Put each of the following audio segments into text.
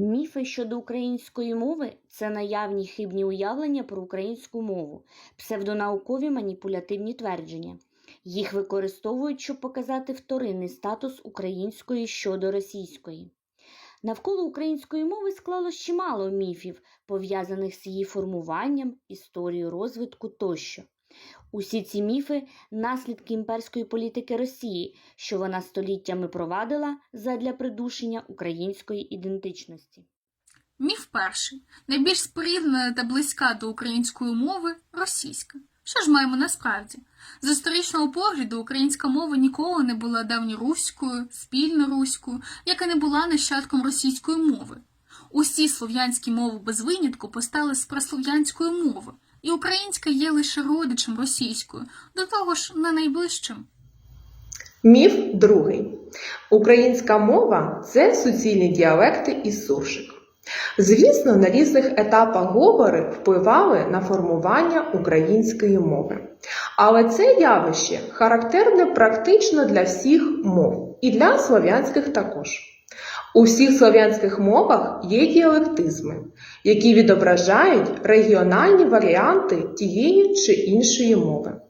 Міфи щодо української мови це наявні хибні уявлення про українську мову, псевдонаукові маніпулятивні твердження. Їх використовують, щоб показати вторинний статус української щодо російської. Навколо української мови склалось чимало міфів, пов'язаних з її формуванням, історією розвитку тощо. Усі ці міфи наслідки імперської політики Росії, що вона століттями провадила задля придушення української ідентичності. Міф перший. Найбільш споріднена та близька до української мови російська. Що ж маємо насправді? З історичного погляду українська мова ніколи не була давньоруською, спільноруською, як і не була нащадком російської мови. Усі слов'янські мови без винятку постали з праслов'янської мови, і українська є лише родичем російської, до того ж не найближчим. Міф другий. Українська мова це суцільні діалекти і суржик. Звісно, на різних етапах говори впливали на формування української мови. Але це явище характерне практично для всіх мов і для слов'янських також. У всіх слов'янських мовах є діалектизми, які відображають регіональні варіанти тієї чи іншої мови.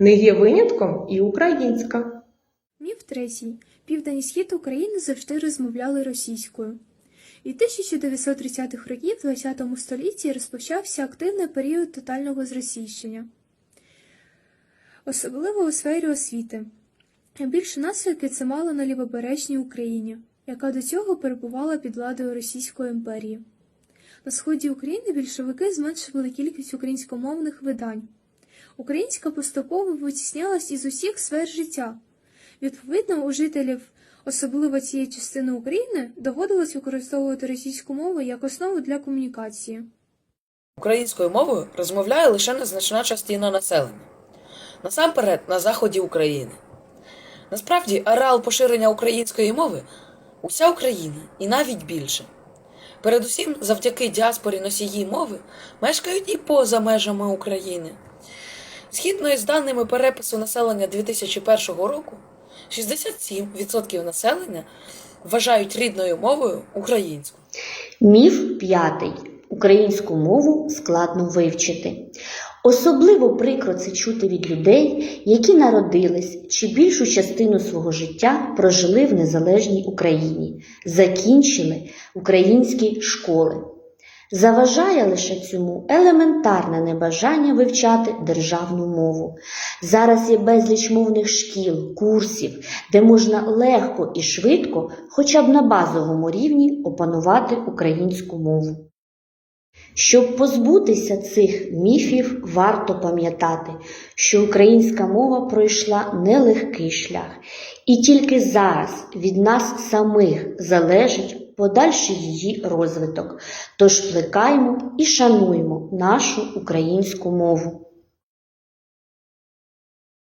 Не є винятком і українська. Міф третій. Південь і схід України завжди розмовляли російською. Від 1930-х років в ХХ столітті розпочався активний період тотального зросійщення, особливо у сфері освіти. Більше наслідки це мало на лівобережній Україні, яка до цього перебувала під владою Російської імперії. На сході України більшовики зменшували кількість українськомовних видань. Українська поступово витіснялась із усіх сфер життя. Відповідно, у жителів, особливо цієї частини України, доводилось використовувати російську мову як основу для комунікації. Українською мовою розмовляє лише незначна частина населення. Насамперед на заході України. Насправді, ареал поширення української мови уся Україна і навіть більше. Передусім, завдяки діаспорі носії мови мешкають і поза межами України. Згідно із даними перепису населення 2001 року, 67% населення вважають рідною мовою українську. Міф п'ятий. Українську мову складно вивчити. Особливо прикро це чути від людей, які народились чи більшу частину свого життя прожили в незалежній Україні, закінчили українські школи. Заважає лише цьому елементарне небажання вивчати державну мову. Зараз є безліч мовних шкіл, курсів, де можна легко і швидко, хоча б на базовому рівні, опанувати українську мову. Щоб позбутися цих міфів, варто пам'ятати, що українська мова пройшла нелегкий шлях, і тільки зараз від нас самих залежить подальший її розвиток. Тож плекаймо і шануймо нашу українську мову.